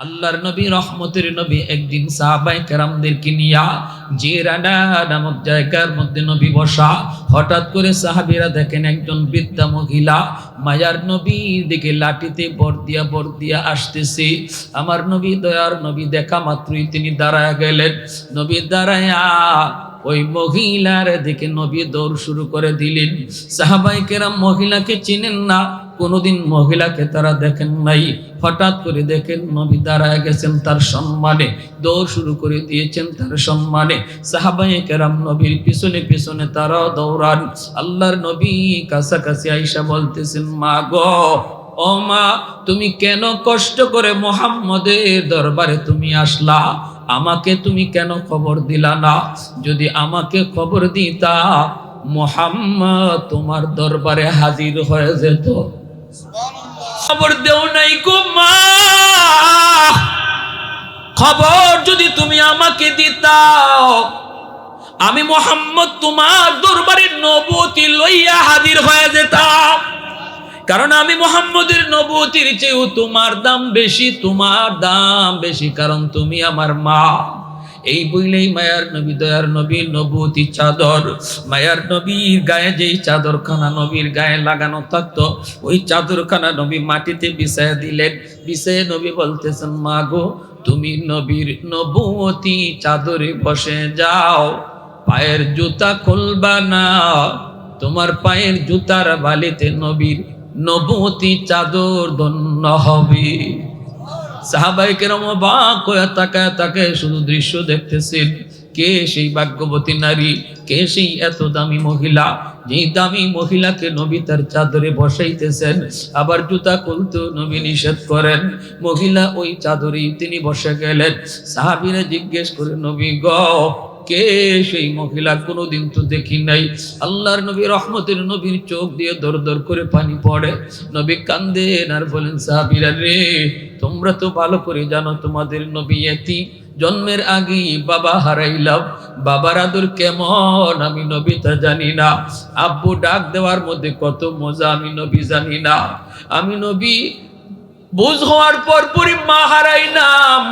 আল্লাহর নবী, রহমতের নবী একদিন সাহাবাই কেরামদেরকে নিয়া জিরানা নামক জায়গার মধ্যে নবী বসা। হঠাৎ করে সাহাবীরা দেখেন একজন বৃদ্ধা মহিলা মায়ার নবীর দিকে লাঠিতে বর দিয়া বর দিয়া আসতেছে। আমার নবী, দয়ার নবী, দেখা মাত্রই তিনি দাঁড়ায় গেলেন। নবী দাঁড়ায়া ওই মহিলার দিকে নবী দৌড় শুরু করে দিলেন। সাহাবাই কেরাম মহিলাকে চিনেন না কোনোদিন মহিলাকে তারা দেখেন নাই। হঠাৎ করে দেখেন নবী দাঁড়ায় গেছেন তার সম্মানে। দৌড় শুরু করে দিয়েছেন তার সম্মানে। সাহাবাই কেরাম নবীর পিছনে পিছনে তারাও দৌড়ান। আল্লাহর নবী কাছাকাছি আইসা বলতেছেন, মা গো, ও মা, তুমি কেন কষ্ট করে মোহাম্মদের দরবারে তুমি আসলা? আমাকে তুমি কেন খবর দিলা না? যদি আমাকে খবর দিতা, মোহাম্মদ তোমার দরবারে হাজির হয়ে যেত। খবর দেও নাই গো মা। খবর যদি তুমি আমাকে দিতাও, আমি মোহাম্মদ তোমার দরবারে নবতী লইয়া হাজির হয়ে যেতাম। কারণ আমি মোহাম্মদের নবতির চেয়েও তোমার দাম বেশি, তোমার দাম বেশি, কারণ তুমি আমার মা। এই বইলেই মায়ার নবী, দয়ার নবীর নবতী চাদর। মায়ার নবীর গায়ে যেই চাদরখানা নবীর গায়ে লাগানো থাকতো, ওই চাদরখানা নবী মাটিতে বিছায় দিলেন। বিছায় নবী বলতেছেন, মা গো, তুমি নবীর নবতী চাদরে বসে যাও, পায়ের জুতা খুলবা না। তোমার পায়ের জুতার বালিতে নবীর নবতী চাদর ধন্য হবে। সাহাবাই কেরম বাক হয়ে তাকায় তাকায় শুধু দৃশ্য দেখতেছেন। কে সেই ভাগ্যবতী নারী? কে সেই এত দামি মহিলা? যেই দামি মহিলাকে নবী তার চাদরে বসাইতেছেন, আবার জুতা খুলতেও নবী নিষেধ করেন। মহিলা ওই চাদরেই তিনি বসে গেলেন। সাহাবিরা জিজ্ঞেস করে, নবী গ কে? সেই মহিলা কোনোদিন তো দেখি নাই। আল্লাহর নবী রহমতের নবীর চোখ দিয়ে দর দর করে পানি পড়ে। নবী কান্দেন আর বলেন, সাহাবিরা, রে, তোমরা তো ভালো করে জানো তোমাদের নবী এতি। জন্মের আগেই বাবা হারাইলাম। বাবার আদর কেমন আমি নবী তা জানি না। আব্বু ডাক দেওয়ার মধ্যে কত মজা আমি নবী জানি না। আমি নবী বুঝ হওয়ার পর পরই মা হারাইলাম।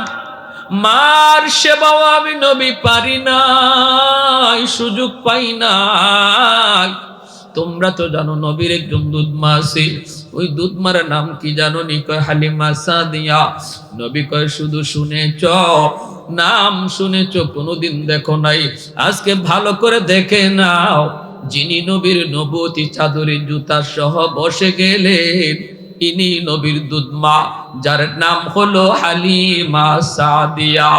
মার সেবাও আমি নবী পারি নাই, সুযোগ পাই নাই। তোমরা তো জানো নবীর একজন দুধমা আছে, ওই দুধমার নাম কি জানো নি? কয় হালিমা সাদিয়া। নবী কয়, শুধু শুনেছ, নাম শুনেছ, কোনোদিন দেখো নাই। আজকে ভালো করে দেখে নাও, যিনি নবীর নবতী চাদরে জুতা সহ বসে গেলেন ইনি নবীর দুধমা, যার নাম হলো হালিমা সাদিয়া।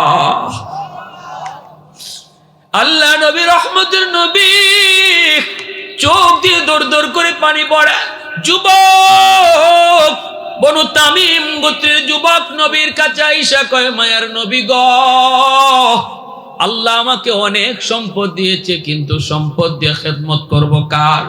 আল্লাহ নবী রহমতের নবী চোখ দিয়ে দৌড় দৌড় করে পানি পড়ে। যুবক, বনু তামিম গোত্রের যুবক নবীর কাছে আইসা কয়, মায়ার নবী গ আল্লাহ আমাকে অনেক সম্পদ দিয়েছে, কিন্তু সম্পদ দিয়ে খেদমত করব কার?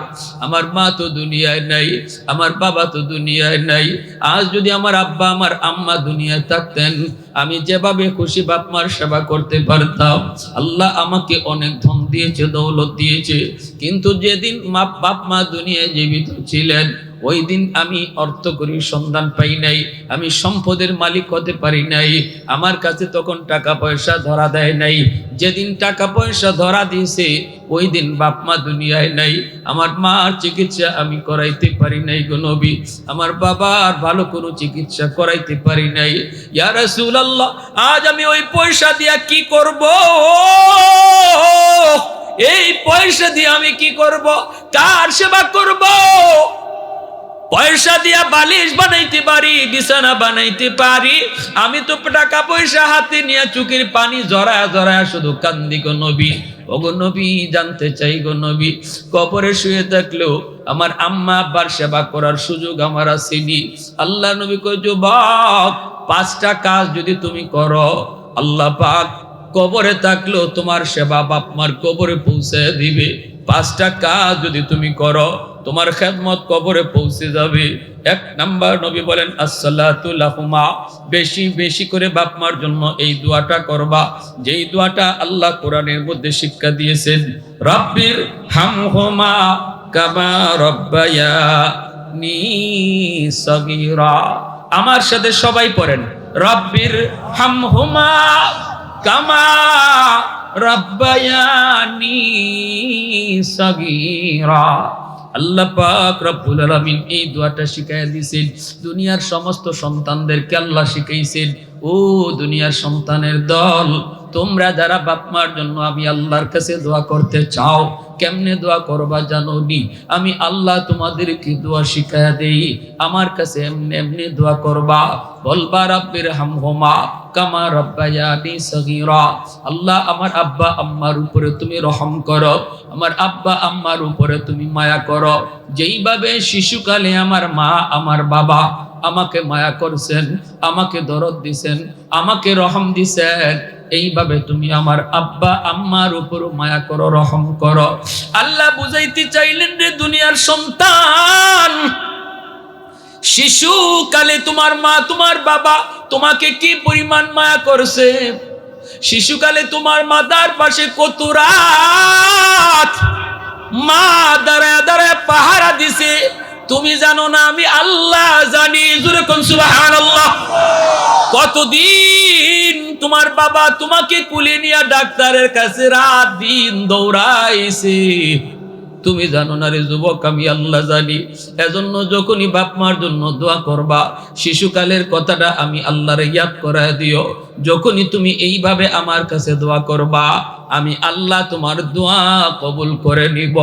আমার মা তো দুনিয়ায় নাই, আমার বাবা তো দুনিয়ায় নাই। আজ যদি আমার আব্বা, আমার আম্মা দুনিয়ায় থাকতেন, আমি যেভাবে খুশি বাপ মার সেবা করতে পারতাম। আল্লাহ আমাকে অনেক ধন দিয়েছে, দৌলত দিয়েছে। কিন্তু যেদিন মা বাপ মা দুনিয়ায় জীবিত ছিলেন ওই দিন আমি অর্থ করি সন্ধান পাই নাই, আমি সম্পদের মালিক হতে পারি নাই, আমার কাছে তখন টাকা পয়সা ধরা দেয় নাই। যেদিন টাকা পয়সা ধরা দিয়েছে, ওই দিন বাপ মা দুনিয়ায় নাই, আমার মার চিকিৎসা আমি করাইতে পারি নাই গো নবী, আমার বাবার ভালো কোনো চিকিৎসা করাইতে পারি নাই। ইয়া রাসূলুল্লাহ, আজ আমি ওই পয়সা দিয়া কি করব? এই পয়সা দিয়ে আমি কি করব? কার সেবা করব? পয়সা দিয়া বালিশ বানাইতে পারি, বিছানা বানাইতে পারি। আমি তো টাকা পয়সা হাতে নিয়ে চুকির পানি জড়ায় জড়ায় শুধু কান্দি গো নবী। ওগো নবী, জানতে চাই গো নবী। কবরে শুয়ে থাকলেও আমার আম্মা আব্বার সেবা করার সুযোগ আমার আসেনি। আল্লাহ নবী কই যুবক, পাঁচটা কাজ যদি তুমি করো, আল্লাহ পাক কবরে থাকলেও তোমার সেবা বাপ মার কবরে পৌঁছে দিবে। পাঁচটা কাজ যদি তুমি করো তোমার খেদমত কবরে পৌঁছে যাবে। এক নাম্বার নবী বলেন আসসালাতুল্লাহুমা বেশি বেশি করে বাপ মার জন্য এই দোয়াটা করবা। যেই দোয়াটা আল্লাহ কোরআনের মধ্যে শিক্ষা দিয়েছেন, রব্বির হামহুমা কামা রব্বায়া নি সগীরা। আমার সাথে সবাই পড়েন, রব্বির হামহুমা কামা রব্বায়ানি সগীরা। আল্লাহ পাক রব্বুল আলামিন এই দোয়াটা শিখাইয়া দিয়েছেন দুনিয়ার সমস্ত সন্তানদেরকে আল্লাহ শিখাইছেন, ও দুনিয়ার সন্তানের দল তোমরা যারা বাপ মার জন্য আমি আল্লাহর কাছে দোয়া করতে চাও, কেমনে দোয়া করবা জানো নি? আমি আল্লাহ তোমাদেরকে দোয়া শিখাইয়া দেই, আমার কাছে এমনি এমনি দোয়া করবা। বলবা, রব্বির হামহুমা কামা রব্বায়ানি সগীরা। আল্লাহ, আমার আব্বা আম্মার উপরে তুমি রহম করো, আমার আব্বা আম্মার উপরে তুমি মায়া করো। যেইভাবে শিশুকালে আমার মা, আমার বাবা আমাকে মায়া করছেন, আমাকে দরদ দিছেন, আমাকে রহম দিছেন এইভাবে তুমি আমার আব্বা, আম্মার উপর মায়া করো, রহম করো। আল্লাহ বুঝাইতে চাইলেন রে দুনিয়ার সন্তান, শিশুকালে তোমার মা, তোমার বাবা তোমাকে কি পরিমাণ মায়া করছে? শিশুকালে তোমার মাতার পাশে কত রাত? মা দাঁড়ায় দাঁড়ায় পাহারা দিছে। তুমি জানো না, আমি আল্লাহ জানি। কতদিন তোমার বাবা তোমাকে কুলে নিয়ে ডাক্তারের কাছে রাত দিন দৌড়াইছে? তুমি জানো না রে যুবক, আমি আল্লাহ জানি। এজন্য যখনই বাপ মার জন্য দোয়া করবা, শিশুকালের কথাটা আমি আল্লাহরে ইয়াদ করায় দিও। যখনই তুমি এইভাবে আমার কাছে দোয়া করবা, আমি আল্লাহ তোমার দোয়া কবুল করে নিব।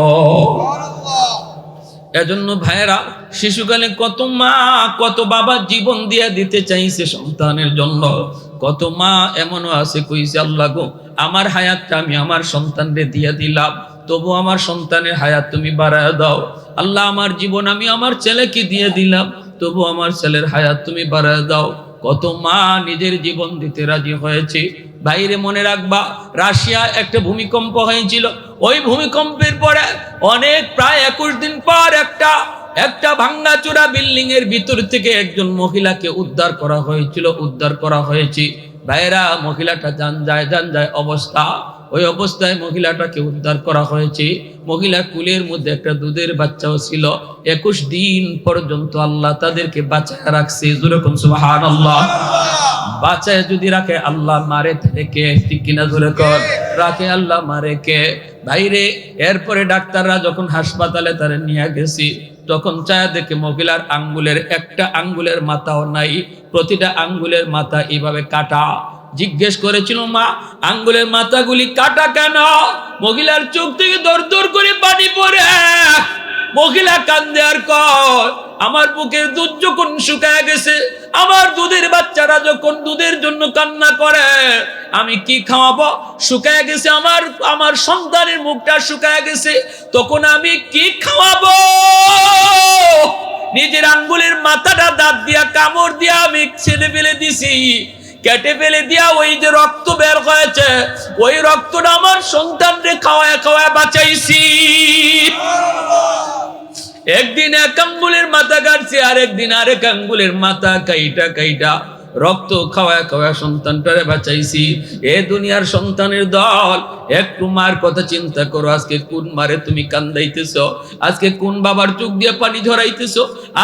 এজন্য ভাইয়েরা, শিশুকালে কত মা, কত বাবা জীবন দিয়ে দিতে চাইছে সন্তানের জন্য। কত মা এমনও আছে, কইছে, আল্লাহ গো, আমার হায়াতটা আমি আমার সন্তানরে দিয়ে দিলাম। তবু আমার সন্তানের হায়াত তুমি বাড়ায় দাও। আল্লাহ, আমার জীবন আমি আমার ছেলেকে দিয়ে দিলাম। তবু আমার ছেলের হায়াত তুমি বাড়ায় দাও। কত মা নিজের জীবন দিতে রাজি হয়েছে। বাইরে মনে রাখবা, রাশিয়া একটা ভূমিকম্প হয়েছিল। ওই ভূমিকম্পের পরে অনেক প্রায় একুশ দিন পর একটা একটা ভাঙ্গাচোরা বিল্ডিং এর ভিতর থেকে একজন মহিলাকে উদ্ধার করা হয়েছিল, উদ্ধার করা হয়েছে। ভাইরা, মহিলাটা যান যায় যান যায় অবস্থা। ওই অবস্থায় মহিলাটাকে উদ্ধার করা হয়েছে। মহিলা কুলের মধ্যে একটা দুধের বাচ্চাও ছিল। একুশ দিন পর্যন্ত আল্লাহ তাদেরকে বাঁচায় রাখছে। যেরকম সুবাহান আল্লাহ বাঁচায় যদি রাখে, আল্লাহ মারে থেকে। ঠিক কিনা কর রাখে, আল্লাহ মারে কে? ভাইরে এরপরে ডাক্তাররা যখন হাসপাতালে তারা নিয়ে গেছি, তখন চায়া দেখে মহিলার আঙ্গুলের, একটা আঙ্গুলের মাথাও নাই। প্রতিটা আঙ্গুলের মাথা এইভাবে কাটা। জিজ্ঞেস করেছিল, মা, আঙ্গুলের মাথাগুলি কাটা কেন? মহিলার চোখ থেকে দর দর করে পানি পড়ে। মহিলা কান্দে আর কয়, আমার বুকের দুধ যখন শুকায় গেছে, আমার দুধের বাচ্চারা যখন দুধের জন্য কান্না করে, আমি কি খাওয়াবো? শুকায় গেছে আমার আমার সন্তানের মুখটা শুকায় গেছে, তখন আমি কি খাওয়াবো? নিজের আঙ্গুলের মাথাটা দাঁত দিয়া, কামড় দিয়া আমি ছেড়ে ফেলে দিছি। কেটে ফেলে দিয়া ওই যে রক্ত বের হয়েছে, ওই রক্তটা আমার সন্তানরে খাওয়ায় খাওয়ায় বাঁচাইছি। একদিন এক আঙ্গুলের মাথা কাটছি, আর একদিন আরেক আঙ্গুলের মাথা কাইটা কাইটা রক্ত খাওয়া খাওয়া সন্তানটারে বাঁচাইছি। এ দুনিয়ার সন্তানের দল, একটু মার কথা চিন্তা করো, আজকে কোন মারে তুমি কান্দাইতেছ? আজকে কোন বাবার চোখ দিয়ে পানি ঝরাইতেছ?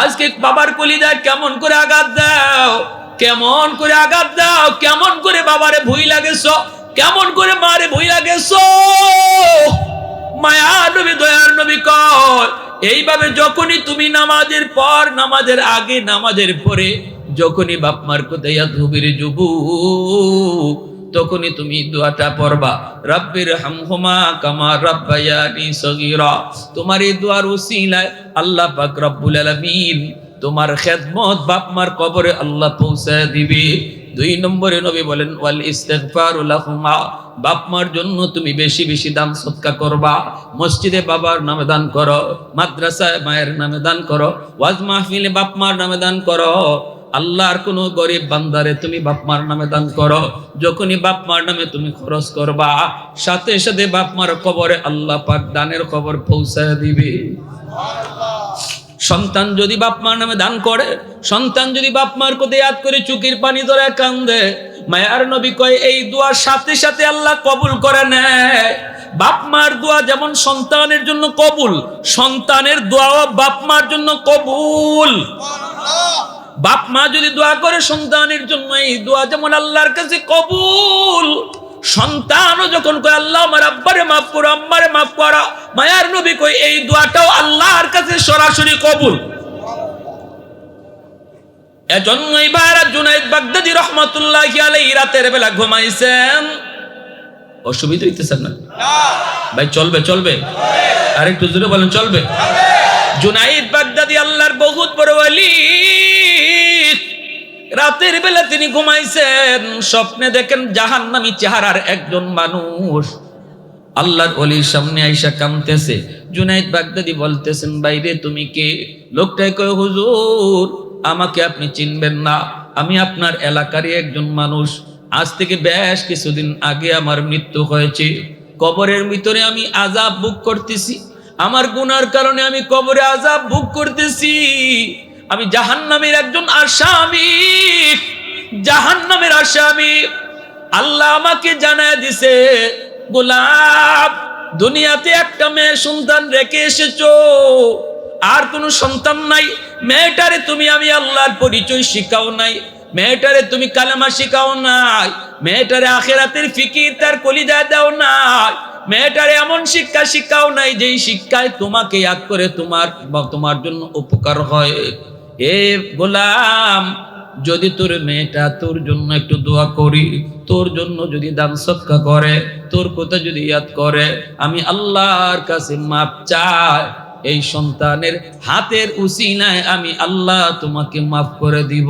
আজকে বাবার কলিজায় কেমন করে আঘাত দাও? কেমন করে আঘাত দাও, কেমন করে বাবারে ভুই লাগেছ, কেমন করে মারে ভুই লাগেছ? মায়া নবী, দয়ার নবী কয়, এইভাবে যখনই তুমি নামাজের পর, নামাজের আগে, নামাজের পরে, যখনই বাপ মার কোথায় ধুবির যুবু তখনই তুমি দোয়াটা পড়বা। রাব্বির হামহুমা কামা রাব্বায়ানি সগীরা। তোমার এই দোয়ার উসিলায় আল্লাহ পাক রব্বুল আলামিন তোমার খেদমত বাপ মার কবরে আল্লাহ পৌঁছায় দিবি। দুই নম্বরে নবী বলেন, ওয়াল ইস্তেগফারু লাহুমা বাপ মার জন্য তুমি বেশি বেশি দান সৎকা করবা। মসজিদে বাবার নামে দান করো, মাদ্রাসায় মায়ের নামে দান করো, ওয়াজ মাহফিলে বাপ মার নামে দান করো। আল্লাহর কোন গরিব বান্দারে তুমি বাপ মার নামে দান করো। যখনই বাপ মার নামে তুমি খরচ করবা, সাথে সাথে বাপ মার কবরে আল্লাহ পাক দানের খবর পৌঁছায় দিবে। সন্তান যদি বাপ মার নামে দান করে, সন্তান যদি বাপ মার কোথায় ইয়াদ করে চুকির পানি ধরে কান্দে, মায়ার নবী কয়, এই দোয়ার সাথে সাথে আল্লাহ কবুল করে নেয়। বাপ মার দোয়া যেমন সন্তানের জন্য কবুল, সন্তানের দোয়াও বাপ মার জন্য কবুল। বাপ মা যদি দোয়া করে সন্তানের জন্য, এই দোয়া যেমন আল্লাহর কাছে কবুল। সন্তানও যখন কয়, আল্লাহ আমার আব্বারে মাফ করো, আম্মারে মাফ করো, মায়ার নবী কই এই দোয়াটাও আল্লাহর কাছে সরাসরি কবুল। জুনাইদ বাগদাদি ঘুমাইছেন। অসুবিধা হইতেছেন না? ভাই, চলবে চলবে। আর একটু জোরে বলেন, চলবে? জুনাইদ বাগদাদি আল্লাহর বহুত বড় রাতের বেলা তিনি ঘুমাইছেন। স্বপ্নে দেখেন জাহান্নামী চেহারার একজন মানুষ। আল্লাহর অলির সামনে আইসা কামতেছে জুনাইদ বাগদাদি বলতেছেন, বাইরে তুমি কে? লোকটাই কয়, হুজুর, আমাকে আপনি চিনবেন না। আমি আপনার এলাকারই একজন মানুষ। আজ থেকে বেশ কিছুদিন আগে আমার মৃত্যু হয়েছে। কবরের ভিতরে আমি আজাব বুক করতেছি। আমার গুনার কারণে আমি কবরে আজাব বুক করতেছি। আমি জাহান্নামের একজন আসামি। জাহান্নামের আসামি। আল্লাহ আমাকে জানায় দিছে, গোলাপ, দুনিয়াতে একটা মেয়ে সন্তান রেখে এসেছ। আর কোনো সন্তান নাই। মেয়েটারে তুমি আমি আল্লাহর পরিচয় শিখাও নাই। মেয়েটারে তুমি কালেমা শিখাও নাই। মেয়েটারে আখেরাতের ফিকির তার কলিজা দাও নাই। মেয়েটারে এমন শিক্ষা শিখাও নাই যেই শিক্ষায় তোমাকে ইয়াদ করে তোমার তোমার জন্য উপকার হয়। এ গোলাম, যদি তোর মেয়েটা তোর জন্য একটু দোয়া করি, তোর জন্য যদি দান সৎকা করে, তোর কথা যদি ইয়াদ করে, আমি আল্লাহর কাছে মাপ চাই। এই সন্তানের হাতের উসি নাই আমি আল্লাহ তোমাকে মাফ করে দিব।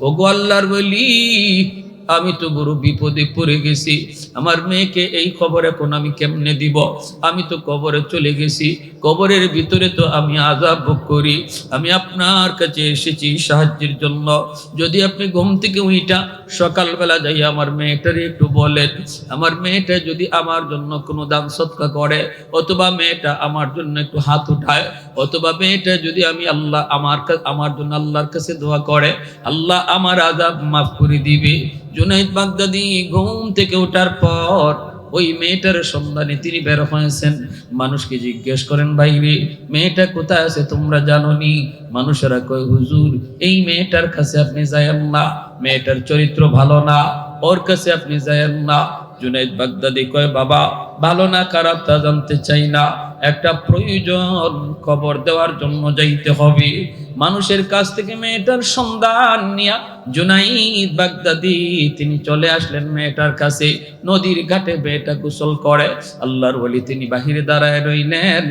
ওগো আল্লাহর বলি আমি তো বড় বিপদে পড়ে গেছি। আমার মেয়েকে এই খবর এখন আমি কেমনে দিব? আমি তো কবরে চলে গেছি। কবরের ভিতরে তো আমি আজাব ভোগ করি। আমি আপনার কাছে এসেছি সাহায্যের জন্য। যদি আপনি ঘুম থেকে উইটা সকালবেলা যাই আমার মেয়েটারে একটু বলেন। আমার মেয়েটা যদি আমার জন্য কোনো দান সৎকা করে, অথবা মেয়েটা আমার জন্য একটু হাত উঠায়, অথবা মেয়েটা যদি আমি আল্লাহ আমার আমার জন্য আল্লাহর কাছে দোয়া করে, আল্লাহ আমার আজাব মাফ করে দিবে। জুনাইদ বাগদাদি ঘুম থেকে ওঠার পর ওই মেয়েটার সন্ধানে তিনি বের হয়েছেন। মানুষকে জিজ্ঞেস করেন বাইরে মেয়েটা কোথায় আছে? তোমরা জানো নি মানুষেরা কয়, হুজুর, এই মেয়েটার কাছে আপনি যায়েন না। মেয়েটার চরিত্র ভালো না। ওর কাছে আপনি যায়েন না। জুনাইদ বাগদাদি কয়, বাবা, ভালো না, খারাপ তা জানতে চাই না। একটা প্রয়োজন, খবর দেওয়ার জন্য যাইতে হবে। মানুষের কাছ থেকে মেয়েটার সন্ধান নিয়া জুনাইদ বাগদাদি, তিনি চলে আসলেন মেয়েটার কাছে। নদীর ঘাটে মেয়েটা গোসল করে। আল্লাহর বলি তিনি বাহিরে দাঁড়ায় রইলেন।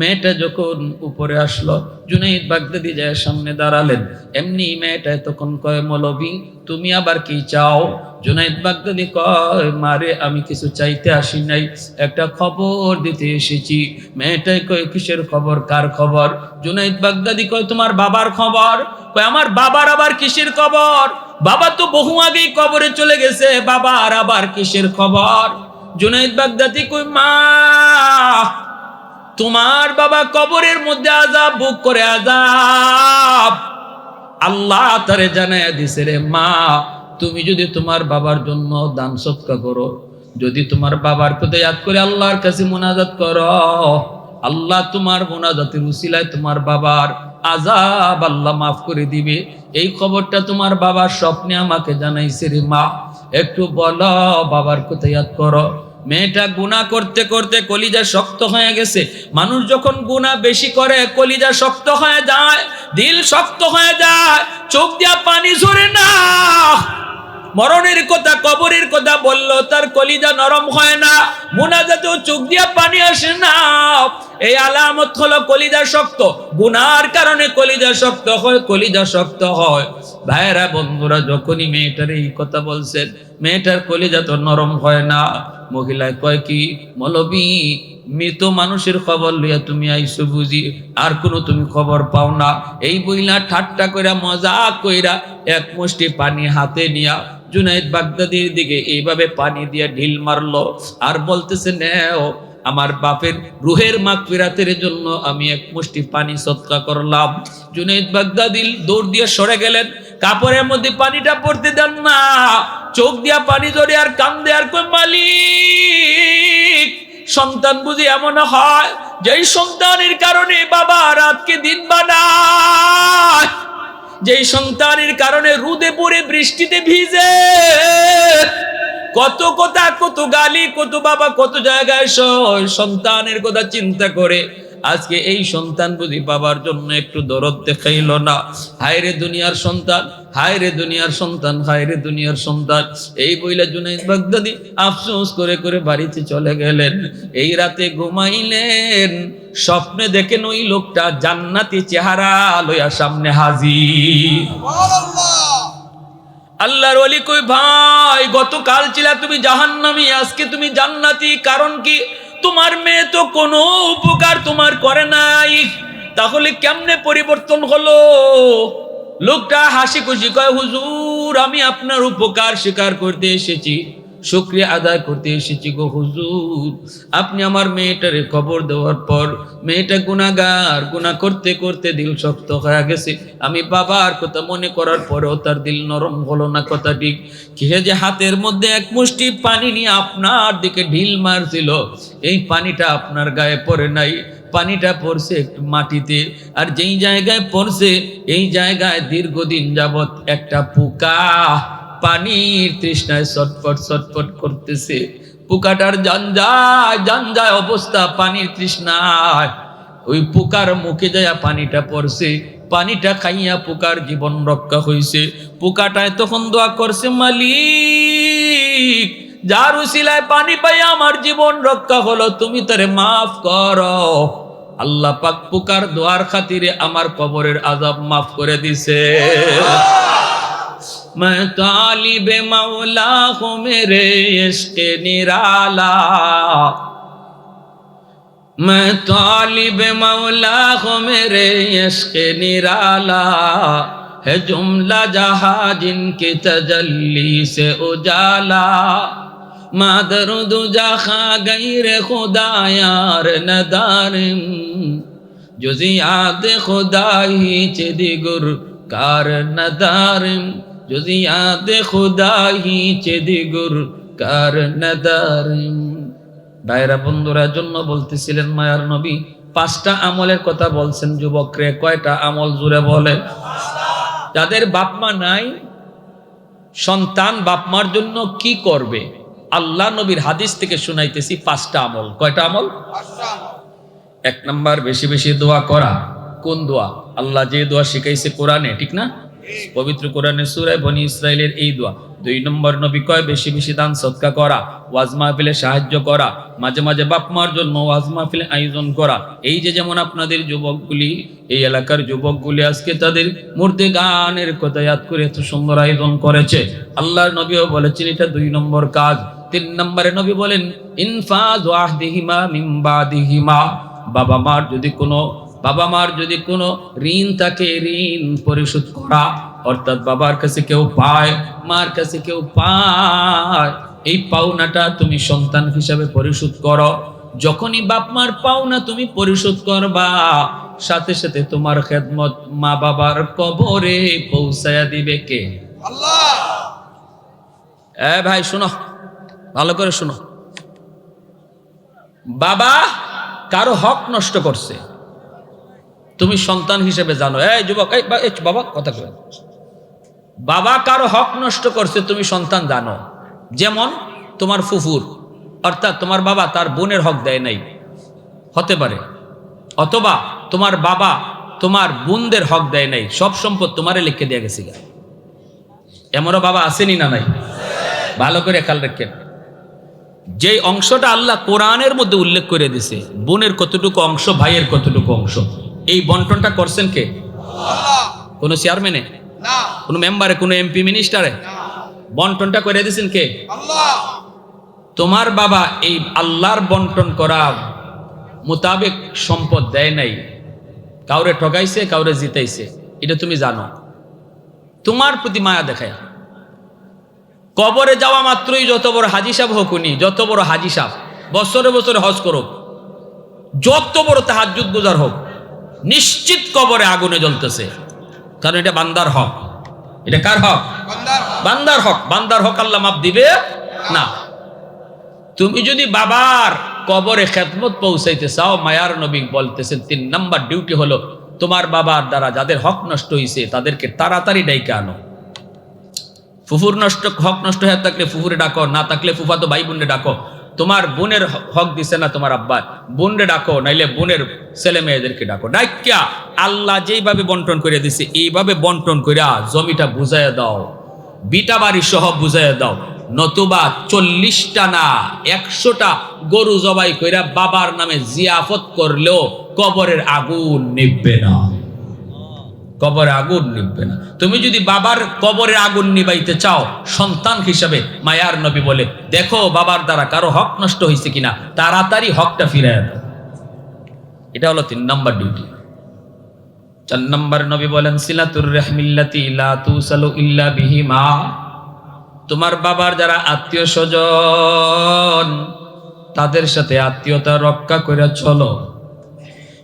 মেয়েটা যখন উপরে আসলো, জুনাইদ বাগদাদি যায় সামনে দাঁড়ালেন, এমনি মেয়েটা তখন কয়, মৌলবি, তুমি আবার কি চাও? জুনাইদ বাগদাদি কয়, মারে, আমি কিছু চাইতে আসি নাই। একটা খবর দিতে এসেছি। মেয়েটাই কয়, কিসের খবর? কার খবর? জুনাইদ বাগদাদি কয়, তোমার বাবার খবর। আমার বাবার আবার কিসের খবর? বাবা তো বহু আগেই কবরে চলে গেছে, বাবার আবার কিসের খবর? জুনাইদ বাগদাদি কই মা, তোমার বাবা কবরের মধ্যে আজাব বুক করে আজাব আল্লাহ তারে জানায় দিছে রে, মা, তুমি যদি তোমার বাবার জন্য দান সৎকা করো, যদি তোমার বাবার কথা ইয়াদ করে আল্লাহর কাছে মোনাজাত করো, আল্লাহ তোমার মোনাজাতের উসিলায় তোমার বাবার আজাব আল্লাহ মাফ করে দিবে। এই খবরটা তোমার বাবার স্বপ্নে আমাকে জানাইছে রে মা। একটু বলো, বাবার কথা ইয়াদ করো। মেয়েটা গুণা করতে করতে কলিজা শক্ত হয়ে গেছে। মানুষ যখন গুণা বেশি করে, কলিজা শক্ত হয়ে যায়, দিল শক্ত হয়ে যায়, চোখ দিয়া পানি ঝরে না। মরণের কথা, কবরের কথা বলল, তার কলিজা নরম হয় না। মুনাজাতেও চোখ দিয়া পানি আসে না। এই আলামত হলো কলিজা শক্ত। গুনার কারণে কলিজা শক্ত হয়, কলিজা শক্ত হয়। ভাইয়েরা, বন্ধুরা, যখনই মেয়েটার এই কথা বলছেন, মেয়েটার কলিজা তো নরম হয় না। মহিলায় কয় কি, মলবি, মৃত মানুষের খবর লইয়া তুমি আইসো বুঝি, আর কোনো তুমি খবর পাও না। এই বইলা ঠাট্টা কইরা মজা কইরা এক মুষ্টি পানি হাতে নিয়া জুনাইদ বাগদাদির দিকে এইভাবে পানি দিয়ে ঢিল মারলো। আর বলতেছে, নেও আমার বাপের রুহের মাগফিরাতের জন্য আমি এক মুষ্টি পানি সৎকা করলাম। জুনাইদ বাগদাদিল দৌড় দিয়ে সরে গেলেন। কাপড়ের মধ্যে পানিটা পড়তে দেন না। চোখ দিয়া পানি ধরে আর কান্দে আর কই মালিক, সন্তান বুঝি এমন হয়, যেই সন্তানের কারণে বাবা রাতকে দিন বানায়, যেই সন্তানের কারণে রুদে পড়ে বৃষ্টিতে ভিজে। কত কথা, কত গালি, কত বাবা, কত জায়গায় সন্তানের কথা চিন্তা করে আজকে এই সন্তান বুঝি বাবার জন্য একটু দরদ দেখাইল না। হায় রে দুনিয়ার সন্তান হায় রে দুনিয়ার সন্তান হায় রে দুনিয়ার সন্তান। এই বইলা জুনাইদ বাগদাদি আফসোস করে করে বাড়িতে চলে গেলেন। এই রাতে ঘুমাইলেন, স্বপ্নে দেখেন ওই লোকটা জান্নাতি চেহারা লইয়া সামনে হাজির। আল্লাহর অলি কই, ভাই, গতকাল ছিলা তুমি জাহান্নামি, আজকে তুমি জান্নাতি, কারণ কি? তোমার মেয়ে তো কোনো উপকার তোমার করে নাই। তাহলে কেমনে পরিবর্তন হলো? লোকটা হাসি খুশি কয়, হুজুর, আমি আপনার উপকার স্বীকার করতে এসেছি। শুক্রিয়া আদায় করতে এসেছি গো হুজুর। আপনি আমার মেয়েটারে খবর দেওয়ার পর মেয়েটা গুণাগার গুণা করতে করতে দিল শক্ত হয়ে গেছে। আমি বাবার কথা মনে করার পরেও তার দিল নরম হলো না কথা ঠিক। সে যে হাতের মধ্যে এক মুষ্টি পানি নিয়ে আপনার দিকে ঢিল মারছিল, এই পানিটা আপনার গায়ে পড়ে নাই। পানিটা পড়ছে একটু মাটিতে, আর যেই জায়গায় পড়ছে, এই জায়গায় দীর্ঘদিন যাবত একটা পোকা পানির তৃষ্ণায় ছটফট ছটফট করতেছে। পোকাটার জঞ্জায় জঞ্জায় অবস্থা পানির তৃষ্ণায়। ওই পোকার মুখে যায় পানিটা পড়ছে, পানিটা খাইয়া পোকার জীবন রক্ষা হয়েছে পোকাটায় তখন দোয়া করছে, মালিক, যার উসিলায় পানি পাই আমার জীবন রক্ষা হলো, তুমি তারে মাফ করো। আল্লাহ পাক পোকার দোয়ার খাতিরে আমার কবরের আজাব মাফ করে দিছে। میں طالب مولا ہوں میرے عشق نرالا میں طالب مولا ہوں میرے عشق نرالا ہے جملہ جہاں جن کی تجلی سے اجالا مادر دو جہاں غیر خدا یار ندارم جزیات خدا ہی چی دیگر کار ندارم যদি আদে খুদাহি চেদিগুর কার ভাইরা, বন্ধুরা, জন্য বলতেছিলেন মায়ার নবী, পাঁচটা আমলের কথা বলছেন যুবকরে, কয়টা আমল জুড়ে বলে? যাদের বাপমা নাই, সন্তান বাপমার জন্য কি করবে? আল্লাহ নবীর হাদিস থেকে শুনাইতেছি পাঁচটা আমল। কয়টা আমল? এক নাম্বার, বেশি বেশি দোয়া করা। কোন দোয়া? আল্লাহ যে দোয়া শিখাইছে কোরআনে, ঠিক না? পবিত্র কোরআনে সুরায় বনি ইসরায়েলের এই দোয়া। দুই নম্বর নবী কয়, বেশি বেশি দান, সৎকা করা, ওয়াজ মাহফিলে সাহায্য করা, মাঝে মাঝে বাপ মার জন্য ওয়াজ মাহফিলে আয়োজন করা। এই যে যেমন আপনাদের যুবকগুলি, এই এলাকার যুবকগুলি আজকে তাদের মূর্তি গানের কথা ইয়াদ করে এত সুন্দর আয়োজন করেছে। আল্লাহর নবীও বলেছেন, এটা দুই নম্বর কাজ। তিন নম্বরে নবী বলেন, ইনফাজ ওয়াহদিহিমা মিম্বাদিহিমা বাবা মার যদি কোনো বাবা মার যদি কোনো ঋণ থাকে ঋণ পরিশোধ করা অর্থাৎ বাবার কাছে কেউ পায় মার কাছে কেউ পায় এই পাওনাটা তুমি সন্তান হিসাবে পরিশোধ করো। যখনই বাপ মার পাওনা তুমি পরিশোধ করবা সাথে সাথে তোমার খেদমত মা বাবার কবরে পৌঁছায়া দিবে কে? এ ভাই শোনো ভালো করে শোনো। বাবা কারও হক নষ্ট করছে। তুমি সন্তান হিসেবে জানো। এই যুবক, এই বাবা, কথা কয়। বাবা কারও হক নষ্ট করছে তুমি সন্তান জানো। যেমন তোমার ফুফুর, অর্থাৎ তোমার বাবা তার বোনের হক দেয় নাই। হতে পারে। অথবা তোমার বাবা তোমার বোনদের হক দেয় নাই। সব সম্পদ তোমারে লিখে দিয়ে গেছে গা। এমনও বাবা আসেনি না নাই? ভালো করে খেয়াল রাখেন। যে অংশটা আল্লাহ কোরআনের মধ্যে উল্লেখ করে দিছে, বোনের কতটুকু অংশ, ভাইয়ের কতটুকু অংশ। এই বন্টনটা করছেন কে? কোনো চেয়ারম্যানে কোনো মেম্বারে কোনো এমপি মিনিস্টারে বন্টনটা করে দিয়েছেন কে? তোমার বাবা এই আল্লাহর বন্টন করা মোতাবেক সম্পদ দেয় নাই। কাউরে ঠকাইছে কাউরে জিতাইছে। এটা তুমি জানো। তোমার প্রতি মায়া দেখায়। কবরে যাওয়া মাত্রই যত বড় হাজি সাহেব হোক উনি যত বড় হাজি সাহেব বছরে বছরে হজ করুক যত বড় তাহাজুদ গুজার হোক নিশ্চিত কবরে আগুনে জ্বলতেছে। কারণ এটা বান্দার হক। এটা কার হক? বান্দার হক। বান্দার হক। আল্লাহ মাপ দিবে? না। তুমি যদি বাবার কবরে খেদমত পৌঁছাইতে চাও মায়ার নবী বলতেছেন তিন নাম্বার ডিউটি হলো তোমার বাবার দ্বারা যাদের হক নষ্ট হয়েছে তাদেরকে তাড়াতাড়ি ডাইকে আনো। ফুফুর নষ্ট হক নষ্ট হয়ে থাকলে ফুফুরে ডাকো না থাকলে ফুফা তো ভাই বোনে ডাকো। তোমার বোনের হক দিছে না তোমার আব্বা। বোনরে ডাকো, নাইলে বোনের ছেলে মেয়েদেরকে ডাকো। ডাইক্যা আল্লাহ যেইভাবে বন্টন করে দিছে, এইভাবে বন্টন কইরা জমিটা বুঝাইয়া দাও। বিটা বাড়ি সহ বুঝাইয়া দাও। নতুবা চল্লিশটা না, একশোটা গরু জবাই কইরা বাবার নামে জিয়াফত করলেও কবরের আগুন নিববে না। কবরে আগুন নিববে না। তুমি যদি বাবার কবরে আগুন নিবাইতে চাও, সন্তান হিসাবে মায়ার নবী বলে, দেখো বাবার দ্বারা কারও হক নষ্ট হয়েছে কিনা, তাড়াতাড়ি হকটা ফিরে দাও। এটা হলো তিন নম্বর ডিউটি চার নম্বর নবী বলেন, সিলাতুর রহমিল্লাতি লা তুসালু বিহি মা তোমার বাবার যারা আত্মীয় স্বজন, তাদের সাথে আত্মীয়তা রক্ষা করে চলো।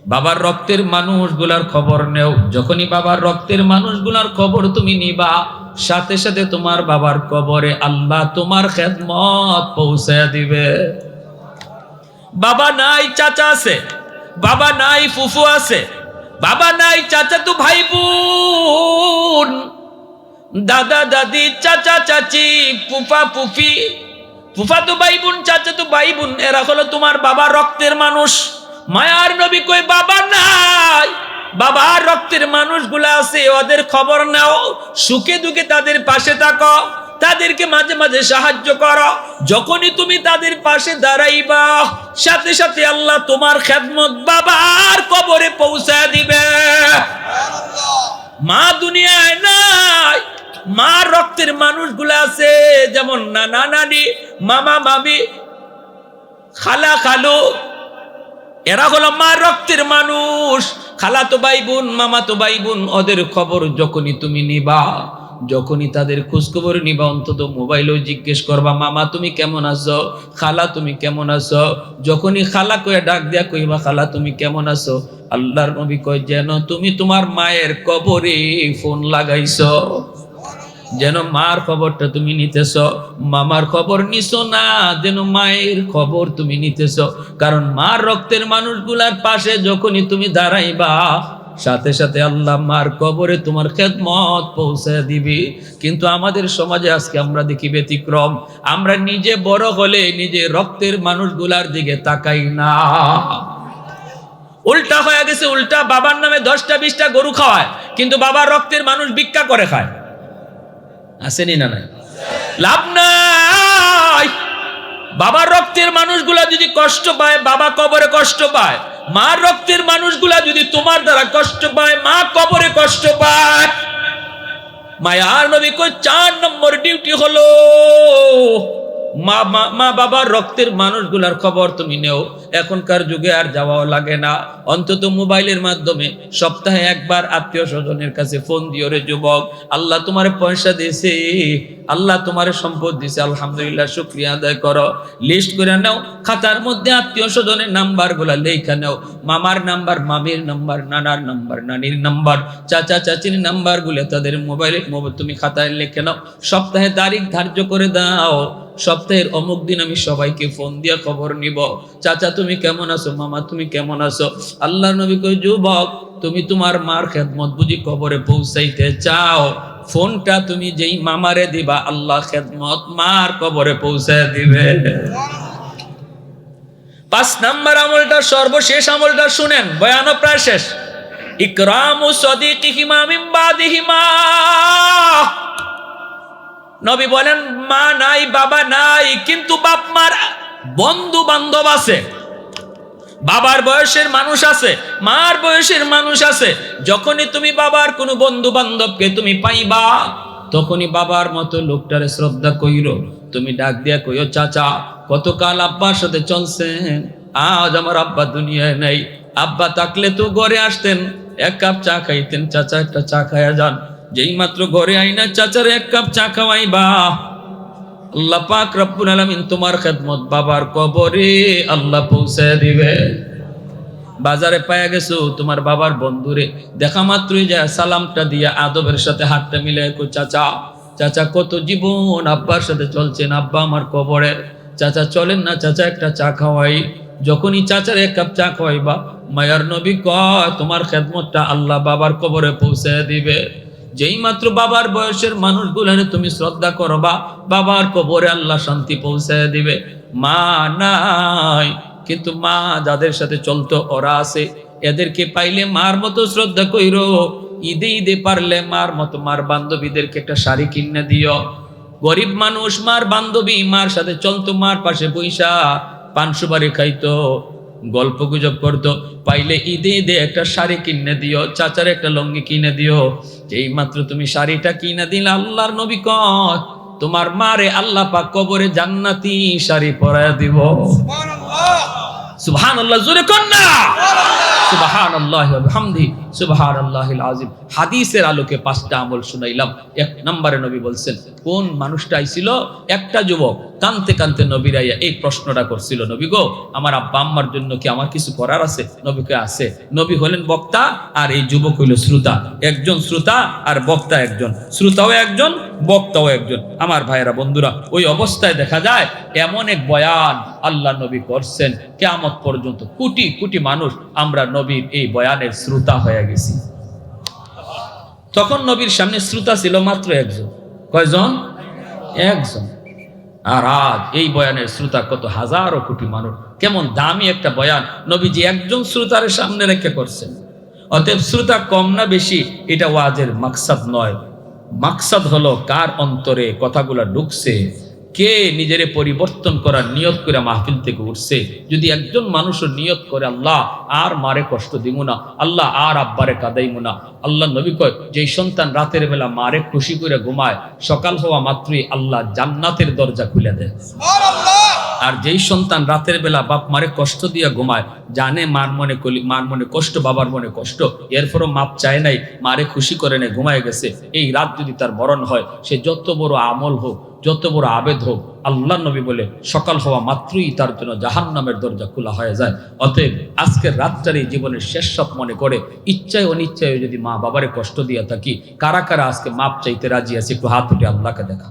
বাবার রক্তের মানুষগুলার খবর নেও। যখনই বাবার রক্তের মানুষগুলার খবর তুমি নিবা, সাথে সাথে তোমার বাবার কবরে আল্লাহ তোমার খেদমত পৌঁছায় দিবে। বাবা নাই, চাচা আছে। বাবা নাই, ফুফু আছে। বাবা নাই, চাচা তো ভাই বোন দাদা, দাদি, চাচা, চাচি, ফুফা, ফুফি। ফুফা তো ভাই বোন চাচা তো ভাই বোন এরা হলো তোমার বাবা রক্তের মানুষ। মায়ার নবী কই, বাবা নাই। বাবার রক্তের মানুষগুলো আছে, ওদের খবর নাও। সুখে দুঃখে তাদের পাশে থাকো। তাদেরকে মাঝে মাঝে সাহায্য করো। যখনই তুমি তাদের পাশে দাঁড়াইবা, সাথে সাথে আল্লাহ তোমার খেদমত বাবার কবরে পৌঁছায় দিবে। মা দুনিয়ায় নাই। মা রক্তের মানুষগুলো আছে, যেমন নানা নানি, মামা মামি, খালা খালু এরা হলো মা রক্তের মানুষ। খালা তো ভাই বোন মামা তো ভাই বোন ওদের খবর যখনই তুমি নিবা, যখনই তাদের খোঁজখবর নিবা, অন্তত মোবাইলেও জিজ্ঞেস করবা, মামা, তুমি কেমন আছো? খালা, তুমি কেমন আছো? যখনই খালা কয়ে ডাক দিয়া কইবা, খালা, তুমি কেমন আছো? আল্লাহর নবী কয়, যেন তুমি তোমার মায়ের কবরে ফোন লাগাইছো। যেন মার খবরটা তুমি নিতেছ, মামার খবর নিছো না, যেন মায়ের খবর তুমি নিতেছ। কারণ মার রক্তের মানুষগুলার পাশে যখনই তুমি দাঁড়াইবা, সাথে সাথে আল্লাহ মার কবরে তোমার খেদমত পৌঁছে দিবি। কিন্তু আমাদের সমাজে আজকে আমরা দেখি ব্যতিক্রম। আমরা নিজে বড় হলে নিজে রক্তের মানুষগুলার দিকে তাকাই না। উল্টা হয়ে গেছে, উল্টা বাবার নামে দশটা, বিশটা গরু খাওয়ায়, কিন্তু বাবার রক্তের মানুষ ভিক্ষা করে খায়। আসেনি না নাই? লাভ নাই। বাবার রক্তের মানুষগুলা যদি কষ্ট পায়, বাবা কবরে কষ্ট পায়, মার রক্তের মানুষগুলা যদি তোমার দ্বারা কষ্ট পায়, মা কবরে কষ্ট পায়। মায়ার নবী কই, চার নম্বর ডিউটি হলো। মা মা বাবার রক্তের মানুষগুলার খবর তুমি নেও। এখনকার যুগে আর যাওয়াও লাগে না। অন্তত মোবাইলের মাধ্যমে সপ্তাহে একবার আত্মীয় স্বজনের কাছে ফোন দিও রে যুবক। আল্লাহ তোমার পয়সা দিয়েছে, আল্লাহ তোমার সম্পদ দিছে আলহামদুলিল্লাহ, শুক্রিয়া আদায় করো। লিস্ট করে নাও, খাতার মধ্যে আত্মীয় স্বজনের নাম্বারগুলা লেখা নাও। মামার নাম্বার, মামির নাম্বার, নানার নাম্বার, নানির নাম্বার, চাচা, চাচির নাম্বারগুলো তাদের মোবাইলে তুমি খাতায় লিখে নাও। সপ্তাহে তারিখ ধার্য করে দাও। সপ্তাহের অমুক দিন আমি সবাইকে ফোন দিয়ে খবর নিব। চাচা, তুমি কেমন আছো? মামা, তুমি কেমন আছো? আল্লাহ নবী কই যুবক, তুমি তোমার মার খেদমত বুঝি কবরে পৌঁছাইতে চাও। ফোনটা তুমি যেই মামারে দিবা, আল্লাহ খেদমত মার কবরে পৌঁছায় দিবে। পাঁচ নাম্বার আমলটা, সর্বশেষ আমলটা শুনেন, বয়ান প্রায় শেষ। ইকরামু সদিকিহিমা মিন বাদিহিমা। নবী বলেন, মা নাই, বাবা নাই, কিন্তু বাপ মার বন্ধু বান্ধব আছে। বাবার বয়সের মানুষ আছে, মার বয়সের মানুষ আছে। যখনই তুমি বাবার কোনো বন্ধু বান্ধবকে তুমি পাইবা, তখনই বাবার মতো লোকটারে শ্রদ্ধা কইরো। তুমি ডাক দিয়া কইও, চাচা, কতকাল আব্বার সাথে চলছেন? আজ আমার আব্বা দুনিয়ায় নাই। আব্বা থাকলে তো ঘরে আসতেন। এক কাপ চা খাইতেন। চাচা, একটা চা খাইয়া যান। যেই মাত্র ঘরে আইনা চাচার এক কাপ চা খাওয়াইবা আল্লাহ পাক রব্বুল আলামিন তোমার খেদমত বাবার কবরে আল্লাহ পৌঁছে দিবে। বাজারে পায়া গেছো তোমার বাবার বন্ধুরে। দেখা মাত্রই যায় সালামটা দিয়া আদবের সাথে হাতটা মিলে চাচা চাচা কত জীবন আব্বার সাথে চলছেন? আব্বা আমার কবরে। চাচা চলেন না, চাচা একটা চা খাওয়াই। যখনই চাচার এক কাপ চা খাওয়াইবা মায়ার নবী কয়, তোমার খেদমতটা আল্লাহ বাবার কবরে পৌঁছে দিবে। যেই মাত্র বাবার বয়সের মানুষগুলারে তুমি শ্রদ্ধা করবা, বাবার কবরে আল্লাহ শান্তি পৌঁছে দিবে। মা নাই, কিন্তু মা যাদের সাথে চলতো, ওরা আছে। এদেরকে পাইলে মার মতো শ্রদ্ধা কইর। ঈদে ঈদে পারলে মার মতো, মার বান্ধবীদেরকে একটা শাড়ি কিনে দিও। গরিব মানুষ, মার বান্ধবী, মার সাথে চলতো, মার পাশে পয়সা পান সুপারি খাইতো। গল্প গুজব করতো। পাইলে ঈদে ঈদে একটা শাড়ি কিনে দিও, চাচার একটা লঙ্গি কিনে দিও। এই মাত্র তুমি শাড়িটা কিনে দিলে আল্লাহর নবী কয়, তোমার মারে আল্লাহ পাক কবরে জান্নাতি শাড়ি পরায় দিব। সুবহান আল্লাহ জোরে আল্লাহ হামদি আল্লাহিল আজিম হাদিসের আলোকে পাঁচটা আমল শুনাইলাম। এক নম্বরে নবী বলছেন, কোন মানুষটা একটা যুবক, কানতে কানতে নবীর আইয়া এই প্রশ্নটা করছিল, নবী গো, আমার আব্বা আম্মার জন্য কি আমার কিছু করার আছে? নবীকে আছে। নবী হলেন বক্তা, আর এই যুবক হইল শ্রোতা। একজন শ্রোতা আর বক্তা একজন। শ্রোতাও একজন, বক্তাও একজন। আমার ভাইয়েরা বন্ধুরা, ওই অবস্থায় দেখা যায়, এমন এক বয়ান আল্লাহ নবী করছেন, কেয়ামত পর্যন্ত কোটি কোটি মানুষ আমরা নবীর এই বয়ানের শ্রোতা হয়ে গেছি। তখন নবীর সামনে শ্রোতা ছিল মাত্র একজন। কয়জন? একজন। আর আজ এই বয়ানের শ্রোতা কত হাজারো কোটি মানুষ। কেমন দামি একটা বয়ান। নবীজি একজন শ্রোতার সামনে রেখে করছেন। অতএব শ্রোতা কম না বেশি, এটা ওয়াজের মাকসাদ নয়। মাকসাদ হলো কার অন্তরে কথাগুলা ঢুকছে কে নিজেরে পরিবর্তন করার নিয়ত করে মাহফিল থেকে উঠছে? যদি একজন মানুষও নিয়ত করে আল্লাহ আর মারে কষ্ট দিব না আল্লাহ আর আব্বারে কাদাইমু না। আল্লাহ নবী কয় যেই সন্তান রাতের বেলা মারে খুশি করে ঘুমায় সকাল হওয়া মাত্রই আল্লাহ জান্নাতের দরজা খুলে দেয়। আর যেই সন্তান রাতের বেলা বাপ মারে কষ্ট দিয়া ঘুমায় জানে মার মনে কলি মার মনে কষ্ট বাবার মনে কষ্ট এরপরও মাপ চায় নাই মারে খুশি করে নেয় ঘুমায় গেছে। এই রাত যদি তার মরণ হয় সে যত বড় আমল হোক যত বড় আবেদ হোক, আল্লাহ নবী বলে সকাল হওয়া মাত্রই তার জন্য জাহান নামের দরজা খোলা হয়ে যায়। অতএব আজকের রাতটারই জীবনের শেষ সব মনে করে ইচ্ছায় অনিচ্ছায় যদি মা বাবারে কষ্ট দিয়ে থাকি, কারা কারা আজকে মাপ চাইতে রাজি আছে, একটু হাত উঠে আল্লাহকে দেখা।